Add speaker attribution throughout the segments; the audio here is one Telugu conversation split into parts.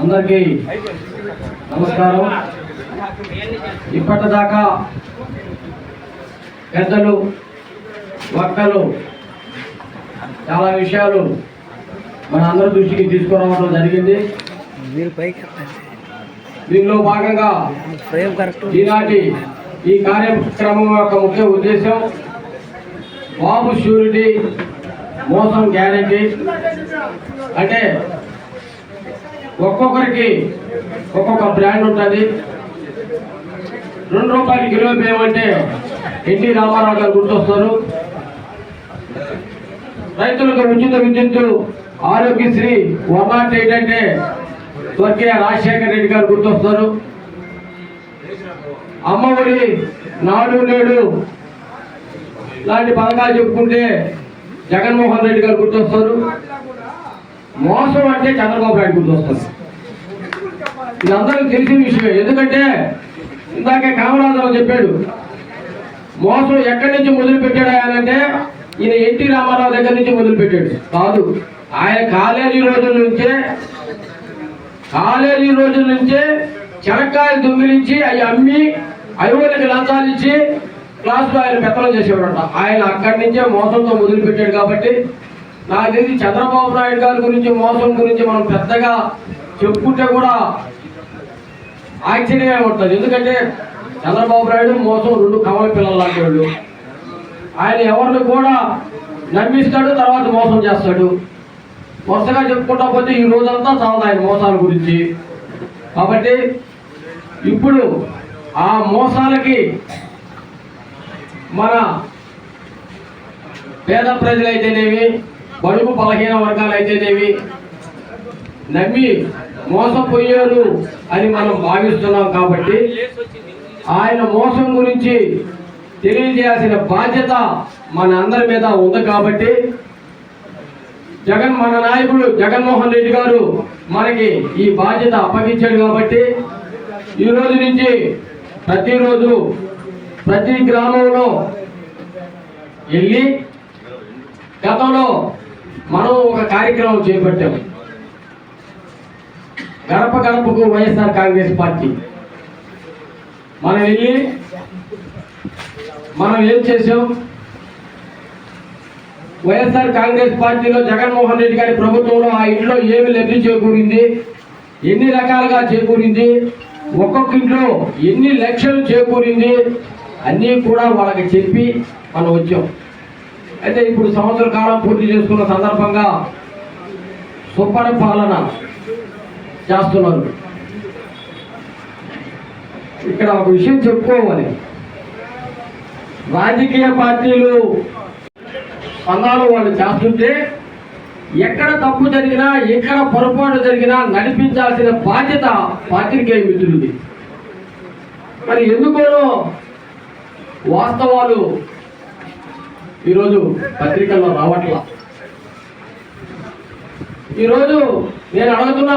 Speaker 1: అందరికీ నమస్కారం. ఇప్పటిదాకా పెద్దలు వక్తలు చాలా విషయాలు మన అందరి దృష్టికి తీసుకురావడం జరిగింది.
Speaker 2: మీరు పైకి
Speaker 1: దీనిలో భాగంగా ఈనాటి ఈ కార్యక్రమం యొక్క ముఖ్య ఉద్దేశం బాబు షూరిటీ మోసం గ్యారంటీ. అంటే ఒక్కొక్కరికి ఒక్కొక్క బ్రాండ్ ఉంటుంది. రెండు రూపాయలు కిలో అంటే ఎన్టీ రామారావు గారు గుర్తొస్తారు. రైతులకు ఉచిత విద్యుత్తు ఆరోగ్యశ్రీ వన్ నాట్ ఎయిట్ అంటే స్వర్గీయ రాజశేఖర రెడ్డి గారు గుర్తొస్తారు. అమ్మఒడి నాడు నేడు లాంటి పథకాలు చెప్పుకుంటే జగన్మోహన్ రెడ్డి గారు గుర్తొస్తారు. మోసం అంటే చంద్రబాబు నాయుడు గుర్తొస్తారు. ఇది అందరికీ తెలిసిన విషయమే. ఎందుకంటే ఇందాకే కామరాజరావు చెప్పాడు మోసం ఎక్కడి నుంచి మొదలు పెట్టాడు ఆయన అంటే ఈయన ఎన్టీ రామారావు దగ్గర నుంచి మొదలు పెట్టాడు కాదు ఆయన కాలేజీ రోజుల నుంచే కాలేజీ రోజుల నుంచే చెనక్కాయలు దొంగిలించి అవి అమ్మి ఐదుగురికి లంచాలు ఇచ్చి క్లాసులో ఆయన పెత్తనం చేసేవాడంట. ఆయన అక్కడి నుంచే మోసంతో మొదలుపెట్టాడు కాబట్టి నాకు తెలిసి చంద్రబాబు నాయుడు గారి గురించి మోసం గురించి మనం పెద్దగా చెప్పుకుంటే కూడా ఆశ్చర్యమే ఉంటుంది. ఎందుకంటే చంద్రబాబు నాయుడు మోసం రెండు కమల పిల్లలు లాంటి ఆయన ఎవరిని కూడా నమ్మిస్తాడు తర్వాత మోసం చేస్తాడు. వరుసగా చెప్పుకుంటా పోతే ఈ రోజంతా చాలదు మోసాల గురించి. కాబట్టి ఇప్పుడు ఆ మోసాలకి మన పేద ప్రజలైతేనేవి బడుగు బలహీన వర్గాలైతేనేవి నమ్మి మోసపోయారు అని మనం భావిస్తున్నాం కాబట్టి ఆయన మోసం గురించి తెలియజేయాల్సిన బాధ్యత మన అందరి మీద ఉంది కాబట్టి జగన్ మన నాయకుడు జగన్మోహన్ రెడ్డి గారు మనకి ఈ బాధ్యత అప్పగించాడు కాబట్టి ఈ రోజు నుంచి ప్రతిరోజు ప్రతి గ్రామంలో వెళ్ళి గతంలో మనం ఒక కార్యక్రమం చేపట్టాం. గడప గడపకు వైఎస్ఆర్ కాంగ్రెస్ పార్టీ. మనం వెళ్ళి మనం ఏం చేసాం? వైఎస్ఆర్ కాంగ్రెస్ పార్టీలో జగన్మోహన్ రెడ్డి గారి ప్రభుత్వంలో ఆ ఇంట్లో ఏమి లబ్ధి చేకూరింది? ఎన్ని రకాలుగా చేకూరింది? ఒక్కొక్క ఇంట్లో ఎన్ని లక్షలు చేకూరింది? అన్నీ కూడా వాళ్ళకి చెప్పి మనం వచ్చాం. అయితే ఇప్పుడు సంవత్సర కాలం పూర్తి చేసుకున్న సందర్భంగా సుపర పాలన చేస్తున్నారు. ఇక్కడ ఒక విషయం చెప్పుకోవాలి. రాజకీయ పార్టీలు స్పందాలు వాళ్ళు చేస్తుంటే ఎక్కడ తప్పు జరిగినా ఎక్కడ పొరపాటు జరిగినా నడిపించాల్సిన బాధ్యత పాత్రికేయ మిత్రులది మరి ఎందుకోనో వాస్తవాలు ఈరోజు పత్రికల్లో రావట్లా. ఈరోజు నేను అడుగుతున్నా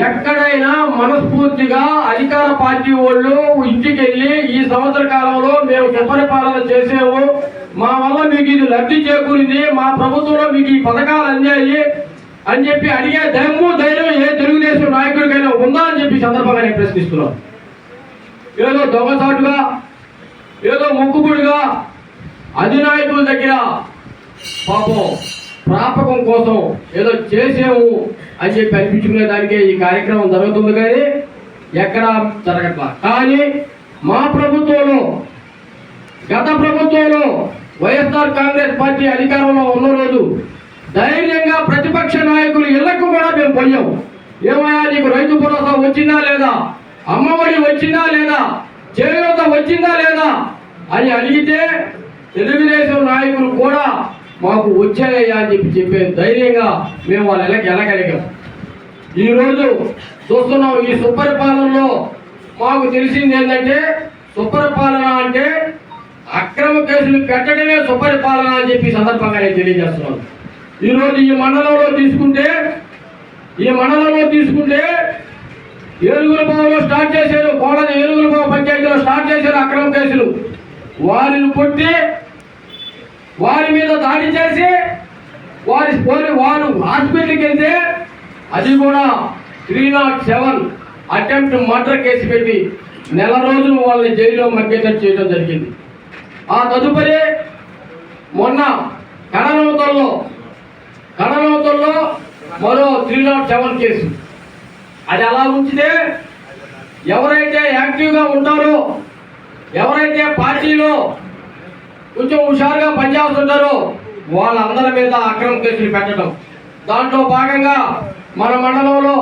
Speaker 1: ఎక్కడైనా మనస్ఫూర్తిగా అధికార పార్టీ వాళ్ళు ఇంటికి వెళ్ళి ఈ సంవత్సర కాలంలో మేము సుపరిపాలన చేసాము మా వల్ల మీకు ఇది లబ్ధి చేకూరింది మా ప్రభుత్వంలో మీకు ఈ పథకాలు అందాయి అని చెప్పి అడిగే దమ్ము ధైర్యం ఏ తెలుగుదేశం నాయకుడికైనా ఉందా అని చెప్పి సందర్భంగా నేను ప్రశ్నిస్తున్నాను. ఏదో దొంగసాటుగా ఏదో మొక్కుబడిగా అధినాయకుల దగ్గర పాపం ప్రాపకం కోసం ఏదో చేసేము అని చెప్పి అనిపించుకునే దానికే ఈ కార్యక్రమం జరుగుతుంది కానీ ఎక్కడ జరగట్లా. కానీ మా ప్రభుత్వంలో గత ప్రభుత్వంలో వైఎస్ఆర్ కాంగ్రెస్ పార్టీ అధికారంలో ఉన్న రోజు ధైర్యంగా ప్రతిపక్ష నాయకులు ఇళ్ళకు కూడా మేము పోయాం. ఏమయ్యా నీకు రైతు భరోసా వచ్చిందా లేదా? అమ్మఒడి వచ్చిందా లేదా? చేయూత వచ్చిందా లేదా? అని అడిగితే తెలుగుదేశం నాయకులు కూడా మాకు వచ్చాయ్యా అని చెప్పి చెప్పే ధైర్యంగా మేము వాళ్ళ ఇళ్ళకి వెళ్ళగలిగాం. ఈరోజు చూస్తున్నాం ఈ సుపరిపాలనలో మాకు తెలిసింది ఏంటంటే సుపరిపాలన అంటే అక్రమ కేసులు పెట్టడమే సుపరిపాలన అని చెప్పి సందర్భంగా నేను తెలియజేస్తున్నాను. ఈరోజు ఈ మండలంలో తీసుకుంటే ఈ మండలంలో తీసుకుంటే ఏలుగుల బాబులో స్టార్ట్ చేశారు కోడని ఏనుగుల బావు పంచాయతీలో స్టార్ట్ చేశారు అక్రమ కేసులు. వారిని కొట్టి వారి మీద దాడి చేసి వారి పోలి వారు హాస్పిటల్కి వెళ్తే అది కూడా three nought seven attempt murder case పెట్టి నెల రోజులు వాళ్ళని జైల్లో మగ్గేటట్టు చేయడం జరిగింది. ఆ తదుపరి మొన్న కడనవతల్లో కడనవతల్లో మరో త్రీ నాట్ సెవెన్ కేసు. అది అలా ఉంచితే ఎవరైతే యాక్టివ్గా ఉంటారో ఎవరైతే పార్టీలో కొంచెం హుషారుగా పనిచేస్తుంటారో వాళ్ళందరి మీద అక్రమ కేసులు పెట్టడం. దాంట్లో భాగంగా మన మండలంలో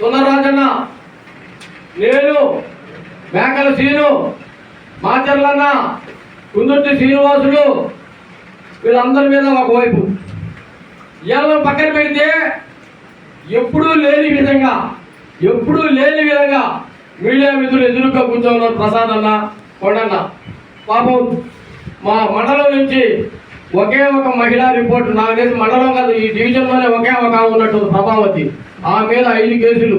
Speaker 1: సుందరరాజన్న నేను మేకల సీను మాచర్లన్న కుందుర్తి శ్రీనివాసుడు వీళ్ళందరి మీద ఒకవైపు. వీళ్ళని పక్కన పెడితే ఎప్పుడూ లేని విధంగా ఎప్పుడూ లేని విధంగా మీడియా మిత్రులు ఎదురుగా కూర్చోన్నారు ప్రసాద్ అన్న కొండన్న. పాపం మా మండలం నుంచి ఒకే ఒక మహిళా రిపోర్ట్ నాకు తెలిసి మండలం కాదు ఈ డివిజన్లోనే ఒకే ఒక ఉన్నట్టు ప్రభావతి. ఆ మీద ఐదు కేసులు.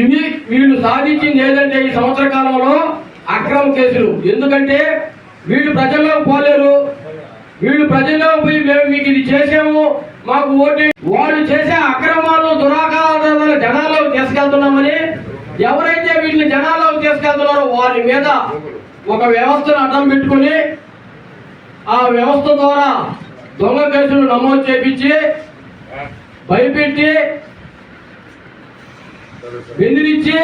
Speaker 1: ఇవి వీళ్ళు సాధించింది ఏదంటే ఈ సంవత్సర కాలంలో అక్రమ కేసులు. ఎందుకంటే వీళ్ళు ప్రజల్లో పోలేరు. వీళ్ళు ప్రజల్లో పోయి మేము మీకు ఇది చేసాము. మాకు ఓటు వాళ్ళు చేసే అక్రమాలు దురాకారాలను జనాల్లోకి తీసుకెళ్తున్నామని ఎవరైతే వీటిని జనాల్లోకి తీసుకెళ్తున్నారో వారి మీద ఒక వ్యవస్థను అడ్డం పెట్టుకొని ఆ వ్యవస్థ ద్వారా దొంగ కేసులు నమోదు చేపించి భయపెట్టి బెదిరించి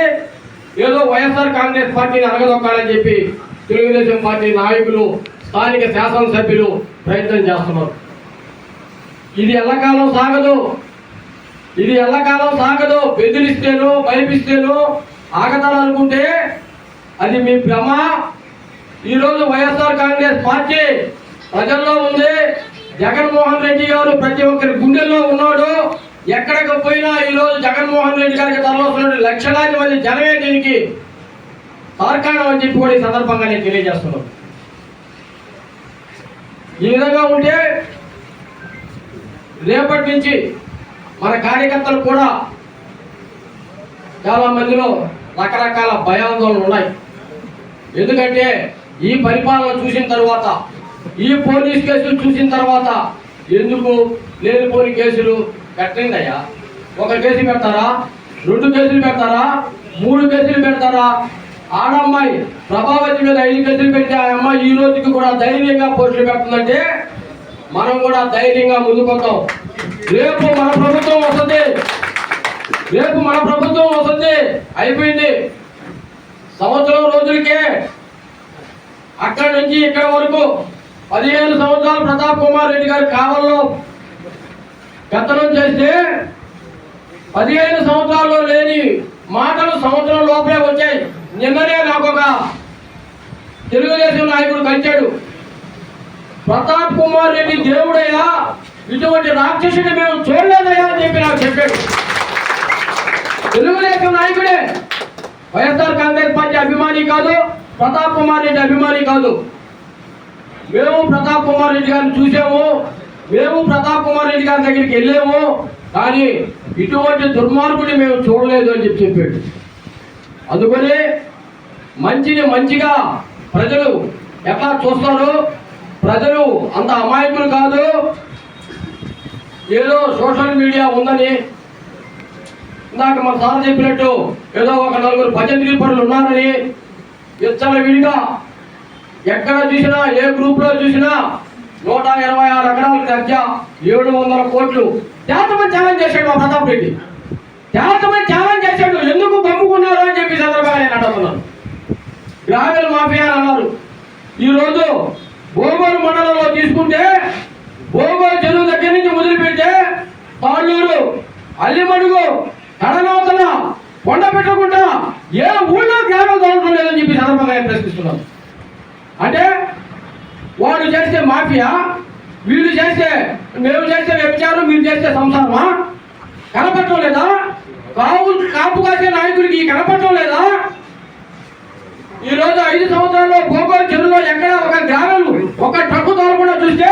Speaker 1: ఏదో వైఎస్ఆర్ కాంగ్రెస్ పార్టీని అరగదొక్కాలని చెప్పి తెలుగుదేశం పార్టీ నాయకులు స్థానిక శాసనసభ్యులు ప్రయత్నం చేస్తున్నారు. ఇది ఎల్లకాలం సాగదు. ఇది ఎల్లకాలం సాగదు. బెదిరిస్తేను భయపిస్తేనో ఆగతాలనుకుంటే అది మీ భ్రమ. ఈరోజు వైఎస్ఆర్ కాంగ్రెస్ పార్టీ ప్రజల్లో ఉంది. జగన్మోహన్ రెడ్డి గారు ప్రతి ఒక్కరి గుండెల్లో ఉన్నాడు. ఎక్కడికి పోయినా ఈరోజు జగన్మోహన్ రెడ్డి గారికి తరలిస్తున్న లక్షలాది మంది జనమే దీనికి తార్కాణం అని చెప్పి కూడా ఈ సందర్భంగా నేను తెలియజేస్తున్నాను. ఈ విధంగా ఉంటే రేపటి నుంచి మన కార్యకర్తలు కూడా చాలా మందిలో రకరకాల భయాందోళనలు ఉన్నాయి. ఎందుకంటే ఈ పరిపాలన చూసిన తర్వాత ఈ పోలీస్ కేసులు చూసిన తర్వాత ఎందుకు లేనిపోని కేసులు పెట్టిందయ్యా ఒక కేసు పెడతారా? రెండు కేసులు పెడతారా? మూడు కేసులు పెడతారా? ఆడమ్మాయి ప్రభావతి మీద ఐదు కేసులు పెట్టి ఆ అమ్మాయి ఈ రోజుకి కూడా ధైర్యంగా పోస్టులు పెడుతుందంటే మనం కూడా ధైర్యంగా ముందుకొద్దాం. రేపు మన ప్రభుత్వం వస్తుంది. రేపు మన ప్రభుత్వం వస్తుంది. అయిపోయింది. సంవత్సరం రోజులకే అక్కడి నుంచి ఇక్కడ వరకు పదిహేను సంవత్సరాలు ప్రతాప్ కుమార్ రెడ్డి గారు కావల్లో కథనం చేస్తే పదిహేను సంవత్సరాల్లో లేని మాటలు సంవత్సరం లోపలే వచ్చాయి. నిన్ననే నాకు ఒక తెలుగుదేశం నాయకుడు కలిచాడు ప్రతాప్ కుమార్ రెడ్డి దేవుడయ్యా ఇటువంటి రాక్షసుని మేము చూడలేదయ్యా అని చెప్పి నాకు చెప్పాడు. తెలుగుదేశం నాయకుడే వైఎస్ఆర్ కాంగ్రెస్ పార్టీ అభిమాని కాదు ప్రతాప్ కుమార్ రెడ్డి అభిమాని కాదు. మేము ప్రతాప్ కుమార్ రెడ్డి గారిని చూసాము. మేము ప్రతాప్ కుమార్ రెడ్డి గారి దగ్గరికి వెళ్ళాము కానీ ఇటువంటి దుర్మార్గుని మేము చూడలేదు అని చెప్పి చెప్పాడు. అందుకని మంచిని మంచిగా ప్రజలు ఎట్లా చూస్తారు ప్రజలు అంత అమాయకులు కాదు ఏదో సోషల్ మీడియా ఉందని ఇందాక మన సార్ చెప్పినట్టు ఏదో ఒక నలుగురు భజన పనులు ఉన్నారని ఇచ్చల విడిగా ఎక్కడ చూసినా ఏ గ్రూప్లో చూసినా నూట ఇరవై ఆరు ఎకరాల కబ్జా ఏడు వందల కోట్లు. తేటమని ఛాలెంజ్ చేశాడు మా ప్రతాప్ రెడ్డి. తేటమని ఛాలెంజ్ చేశాడు. ఎందుకు పంపుకున్నారు అని చెప్పి చంద్రబాబు సందర్భంగా నేను అడుగుతున్నాను గ్రామీణ మాఫియా అన్నారు. ఈరోజు భోగోలు మండలంలో తీసుకుంటే భోగోలు చెరువు దగ్గర నుంచి మొదలుపెడితే తాళ్ళూరు అల్లిమడుగు కడనవతల కొండ పెట్టకుండా ఏ ఊళ్ళో గ్రామం దొరకడం లేదని చెప్పి సందర్భంగా నేను ప్రశ్నిస్తున్నాను అంటే వాడు చేస్తే మాఫియా? వీళ్ళు చేస్తే మేము చేస్తే వ్యభిచారం మీరు చేస్తే సంసారమా? కనపడటం లేదా? కావు కాపు కాసే నాయకుడికి కనపడటం లేదా? ఈ రోజు ఐదు సంవత్సరాల్లో గోగోలు చెరువులో ఎక్కడ ఒక గ్రామం ఒక ట్రక్కు తోలకుండా చూస్తే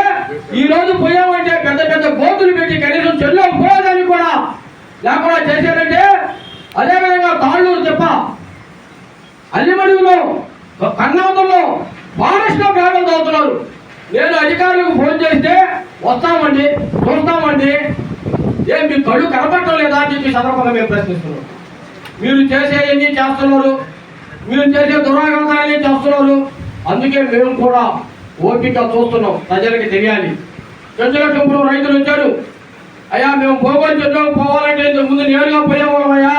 Speaker 1: ఈ రోజు పోయామంటే పెద్ద పెద్ద గోతులు పెట్టి కనీసం చెరువులో పోయేదానికి కూడా లేకుండా చేశారంటే అదేవిధంగా తాళ్ళూరు చెప్ప అల్లిమడుగులో కన్నావతంలో ఫారెస్ట్లో ప్రాణం చదువుతున్నారు నేను అధికారులకు ఫోన్ చేస్తే వస్తామండి చూస్తామండి ఏం మీ కళ్ళు కనపడటం లేదా? అని చెప్పి సందర్భంగా మేము ప్రశ్నిస్తున్నాం. మీరు చేసేవన్నీ చేస్తున్నారు? మీరు చేసే దురాఘాతాలన్నీ చేస్తున్నారు? అందుకే మేము కూడా ఓపిక చూస్తున్నాం ప్రజలకి తెలియాలి. చెంచుల చెంపులు రైతులు వచ్చారు. అయ్యా మేము పోగొని చెట్లకు పోవాలంటే ఇంతకు ముందు నేరుగా పోయేవాళ్ళం అయ్యా.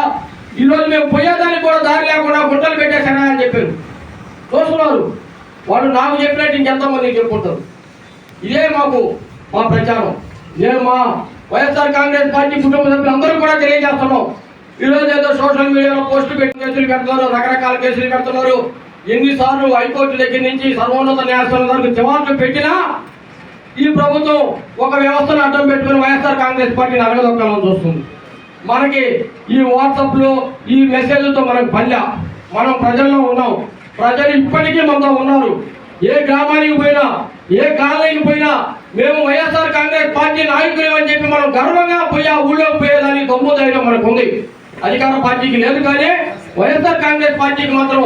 Speaker 1: ఈరోజు మేము పోయేదానికి కూడా దారి లేకుండా గుట్టలు పెట్టేశారా అని చెప్పారు. చూస్తున్నారు. వాళ్ళు నాకు చెప్పినట్టు ఇంకెంతమంది చెప్పుకుంటారు? ఇదే మాకు మా ప్రచారం. నేను మా వైఎస్ఆర్ కాంగ్రెస్ పార్టీ కుటుంబ సభ్యులందరూ కూడా తెలియజేస్తున్నాం. ఈరోజు ఏదో సోషల్ మీడియాలో పోస్టులు పెట్టి కేసులు పెడుతున్నారు రకరకాల కేసులు పెడుతున్నారు. ఎన్నిసార్లు హైకోర్టు దగ్గర నుంచి సర్వోన్నత న్యాయస్థానం వరకు జవాబులు పెట్టినా ఈ ప్రభుత్వం ఒక వ్యవస్థను అడ్డం పెట్టుకుని వైఎస్ఆర్ కాంగ్రెస్ పార్టీని అరగదొక్కాలని చూస్తుంది. మనకి ఈ వాట్సాప్లో ఈ మెసేజ్లతో మనకు పల్లె. మనం ప్రజల్లో ఉన్నాం. ప్రజలు ఇప్పటికీ మనతో ఉన్నారు. ఏ గ్రామానికి పోయినా ఏ కాలనీకి పోయినా మేము వైఎస్ఆర్ కాంగ్రెస్ పార్టీ నాయకులు అని చెప్పి మనం గర్వంగా పోయి ఆ ఊళ్ళోకి పోయేదానికి దమ్ము ధైర్యం మనకు ఉంది అధికార పార్టీకి లేదు కానీ వైఎస్ఆర్ కాంగ్రెస్ పార్టీకి మాత్రం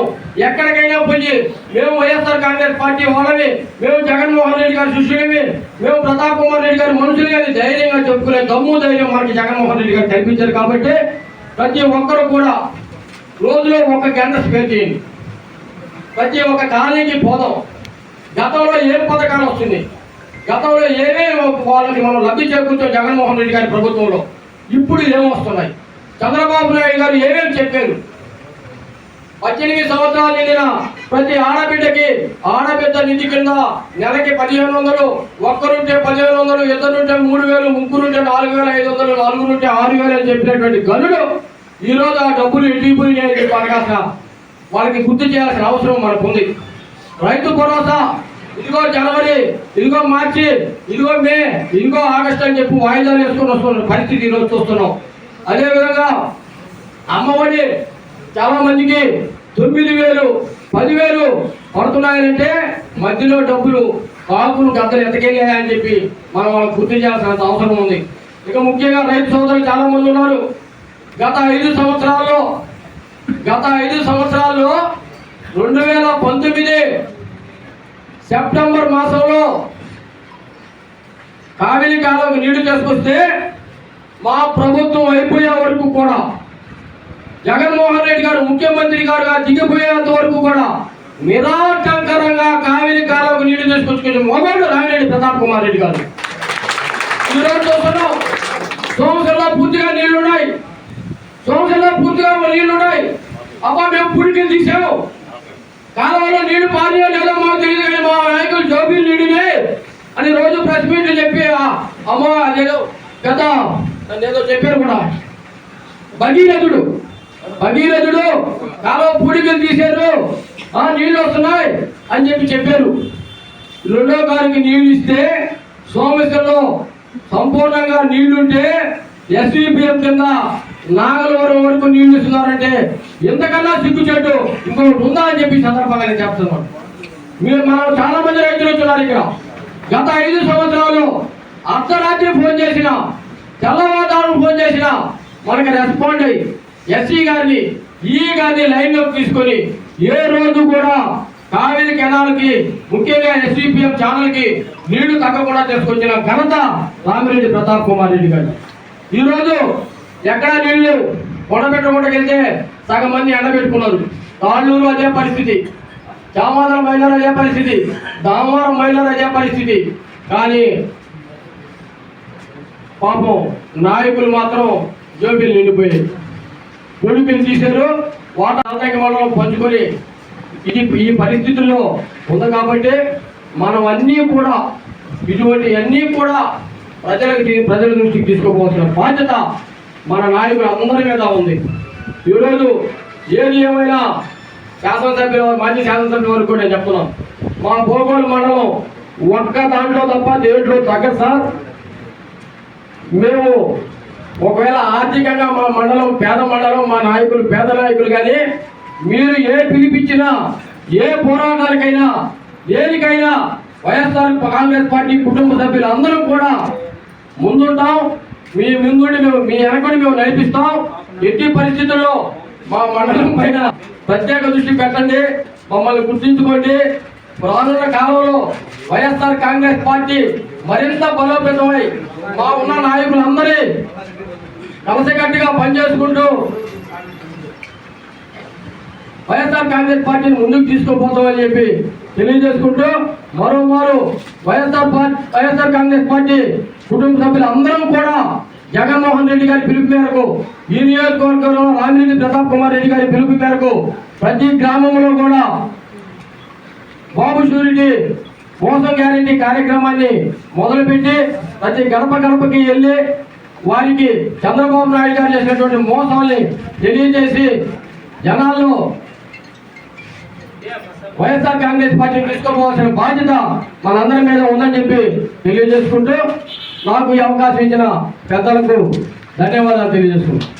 Speaker 1: ఎక్కడికైనా పోయి మేము వైఎస్ఆర్ కాంగ్రెస్ పార్టీ వాళ్ళని మేము జగన్మోహన్ రెడ్డి గారి శిష్యులమి మేము ప్రతాప్ కుమార్ రెడ్డి గారి మనుషులు కానీ ధైర్యంగా చెప్పుకునే దమ్ము ధైర్యం మనకి జగన్మోహన్ రెడ్డి గారు కనిపించారు కాబట్టి ప్రతి ఒక్కరు కూడా రోజులో ఒక గంట స్పేర్ చేయండి. ప్రతి ఒక్క కాలనీకి పోదాం. గతంలో ఏం పథకాలు వస్తుంది గతంలో ఏమేమి వాళ్ళకి మనం లబ్ధి చేకూర్చో జగన్మోహన్ రెడ్డి గారి ప్రభుత్వంలో ఇప్పుడు ఏమి వస్తున్నాయి? చంద్రబాబు నాయుడు గారు ఏమేమి చెప్పారు? పద్దెనిమిది సంవత్సరాలు నిండిన ప్రతి ఆడబిడ్డకి ఆడబిడ్డ నిధి కింద నెలకి పదిహేను వందలు ఒక్కరుంటే పదిహేను వందలు ఇద్దరుంటే మూడు వేలు ముగ్గురుంటే నాలుగు వేల ఐదు వందలు నలుగురుంటే ఆరు వేలు అని చెప్పినటువంటి గనుడు ఈ రోజు ఆ డబ్బులు ఇటుపోయినాయని చెప్పి అడగాల్సిన వాళ్ళకి గుర్తు చేయాల్సిన అవసరం మనకు ఉంది రైతు భరోసా ఇదిగో జనవరి ఇదిగో మార్చి ఇదిగో మే ఇదిగో ఆగస్ట్ అని చెప్పి వాయిదాలు వేసుకొని వస్తున్న పరిస్థితి ఈరోజు చూస్తున్నాం. అదేవిధంగా అమ్మఒడి చాలా మందికి తొమ్మిది వేలు పదివేలు పడుతున్నాయంటే మధ్యలో డబ్బులు కాకులు గద్దలు ఎత్తకెళ్ళాయని చెప్పి మనం వాళ్ళకి గుర్తు చేయాల్సినంత అవసరం ఉంది. ఇక ముఖ్యంగా రైతు సోదరులు చాలా మంది ఉన్నారు. గత ఐదు సంవత్సరాల్లో గత ఐదు సంవత్సరాల్లో రెండు వేల పంతొమ్మిది సెప్టెంబర్ మాసంలో కావేరి కాలంకి నీళ్ళు తీసుకొస్తే మా ప్రభుత్వం అయిపోయే వరకు కూడా జగన్మోహన్ రెడ్డి గారు ముఖ్యమంత్రి గారుగా దిగిపోయేంత వరకు కూడా నిరాటంకరంగా కావేరి కాలం నీళ్ళు తీసుకొచ్చుకునే మొగడు రామిరెడ్డి ప్రతాప్ కుమార్ రెడ్డి గారు. ఈరోజు చూస్తున్నాం. సోమశిలో పూర్తిగా నీళ్ళున్నాయి. సంవత్సరంలో పూర్తిగా నీళ్ళున్నాయి అబ్బా మేము పుడికి తీసాము. కాలంలో నీళ్ళు పారియో లేదో మాకు తెలియదు కానీ మా నాయకులు జోబీలు నీడినే అని రోజు ప్రెస్ మీట్లు చెప్పి ఆ, అమ్మో అదేదో పెద్ద ఏదో చెప్పారు కూడా. భగీరథుడు భగీరథుడు కాలువ పూడికలు తీశారు. ఆ నీళ్ళు వస్తున్నాయి అని చెప్పి చెప్పారు. రెండో గారికి నీళ్ళు ఇస్తే సోమేశ్వరంలో సంపూర్ణంగా నీళ్ళుంటే ఎస్వీపీఎం కింద నాగలవరం వరకు నీళ్ళు ఇస్తున్నారంటే ఎంతకన్నా సిగ్గుచేటు. ఇంకొకటి ఉందా అని చెప్పి సందర్భంగా నేను చెప్తున్నాను. మీరు మనం చాలా మంది రైతులు వచ్చున్నారు ఇక్కడ. గత ఐదు సంవత్సరాలు అర్ధరాత్రి ఫోన్ చేసిన తెల్లవారుజాము ఫోన్ చేసిన మనకి రెస్పాండ్ అయ్యి ఎస్సీ గారిని ఈ గారిని లైన్లోకి తీసుకొని ఏ రోజు కూడా కావేరి కెనాల్కి ముఖ్యంగా ఎస్డిపిఎం ఛానల్కి నీళ్ళు తగ్గకుండా తీసుకొచ్చిన ఘనత రామిరెడ్డి ప్రతాప్ కుమార్ రెడ్డి గారు. ఈరోజు ఎక్కడా నీళ్ళు లేవు. సగం మంది ఎండబెట్టుకున్నారు. తాళ్ళూరు అదే పరిస్థితి. చామాదరం మహిళలు అదే పరిస్థితి. దామవరం మహిళలు అదే పరిస్థితి. కానీ పాపం నాయకులు మాత్రం జోబీలు నిండిపోయాయి. కొడుకులు తీశారు వాటర్ ఆదాయ మనం పంచుకొని ఇది ఈ పరిస్థితుల్లో ఉంది కాబట్టి మనం అన్నీ కూడా ఇటువంటి అన్నీ కూడా ప్రజలకు ప్రజల దృష్టికి తీసుకోవాల్సిన బాధ్యత మన నాయకులు అందరి మీద ఉంది. ఈరోజు ఏది ఏమైనా శాసనసభ్యుల మాజీ శాసనసభ్యుల వరకు నేను చెప్తున్నాను. మా భోగోలు మండలం ఒక్క దాంట్లో తప్ప దేంట్లో తగ్గదు సార్. మేము ఒకవేళ ఆర్థికంగా మా మండలం పేద మండలం మా నాయకులు పేద నాయకులు కానీ మీరు ఏ పిలిపించినా ఏ పోరాటానికైనా దేనికైనా వైఎస్ఆర్ కాంగ్రెస్ పార్టీ కుటుంబ సభ్యులు అందరం కూడా ముందుంటాం. మీ ముందుండి మేము మీ వెనకడి మేము నడిపిస్తాం. ఎట్టి పరిస్థితుల్లో మా మండలం పైన ప్రత్యేక దృష్టి పెట్టండి. మమ్మల్ని గుర్తించుకోండి. రానున్న కాలంలో వైఎస్ఆర్ కాంగ్రెస్ పార్టీ మరింత బలోపేతమై మా ఉన్న నాయకులందరి కలిసికట్టుగా పనిచేసుకుంటూ వైఎస్ఆర్ కాంగ్రెస్ పార్టీని ముందుకు తీసుకుపోతామని చెప్పి తెలియజేసుకుంటూ మరోమారు YSR party YSR Congress party కుటుంబ సభ్యులు అందరం కూడా జగన్మోహన్ రెడ్డి గారి పిలుపు మేరకు ఈ నియోజకవర్గంలో రామిరెడ్డి ప్రతాప్ కుమార్ రెడ్డి గారి పిలుపు మేరకు ప్రతి గ్రామంలో కూడా బాబు షూరిటీ మోసం గ్యారెంటీ కార్యక్రమాన్ని మొదలుపెట్టి ప్రతి గడప గడపకి వెళ్ళి వారికి చంద్రబాబు నాయుడు గారు చేసినటువంటి మోసాల్ని తెలియజేసి జనాల్లో వైఎస్ఆర్ కాంగ్రెస్ పార్టీ తీసుకోపోవాల్సిన బాధ్యత మనందరి మీద ఉందని చెప్పి తెలియజేసుకుంటూ నాకు ఈ అవకాశం ఇచ్చిన పెద్దలకు ధన్యవాదాలు తెలియజేసుకుంటాను